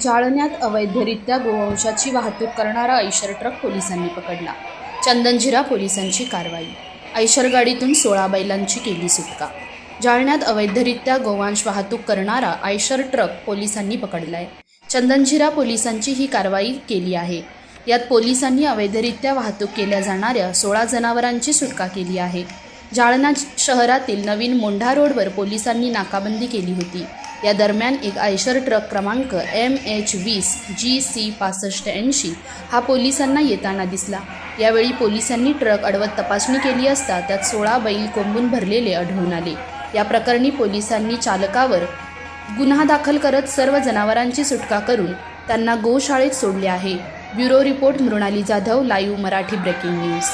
जाळण्यात अवैधरित्या गोवंशाची वाहतूक करणारा ऐशर ट्रक पोलिसांनी पकडला. चंदनझिरा पोलिसांची कारवाई. ऐशर गाडीतून सोळा बैलांची केली सुटका. जाळण्यात अवैधरित्या गोवांश वाहतूक करणारा आयशर ट्रक पोलिसांनी पकडलाय. चंदनझिरा पोलिसांची ही कारवाई केली आहे. यात पोलिसांनी अवैधरित्या वाहतूक केल्या जाणाऱ्या सोळा जनावरांची सुटका केली आहे. जालना शहरातील नवीन मोंढा रोडवर पोलिसांनी नाकाबंदी केली होती. या दरम्यान एक आयशर ट्रक क्रमांक एम एच वीस जी सी पासष्ट ऐंशी हा पोलिसांना येताना दिसला. यावेळी पोलिसांनी ट्रक अडवत तपासणी केली असता त्यात सोळा बैल कोंबून भरलेले आढळून आले. या प्रकरणी पोलिसांनी चालकावर गुन्हा दाखल करत सर्व जनावरांची सुटका करून त्यांना गोशाळेत सोडले आहे. Bureau report Mrunali Jadhav live Marathi breaking news.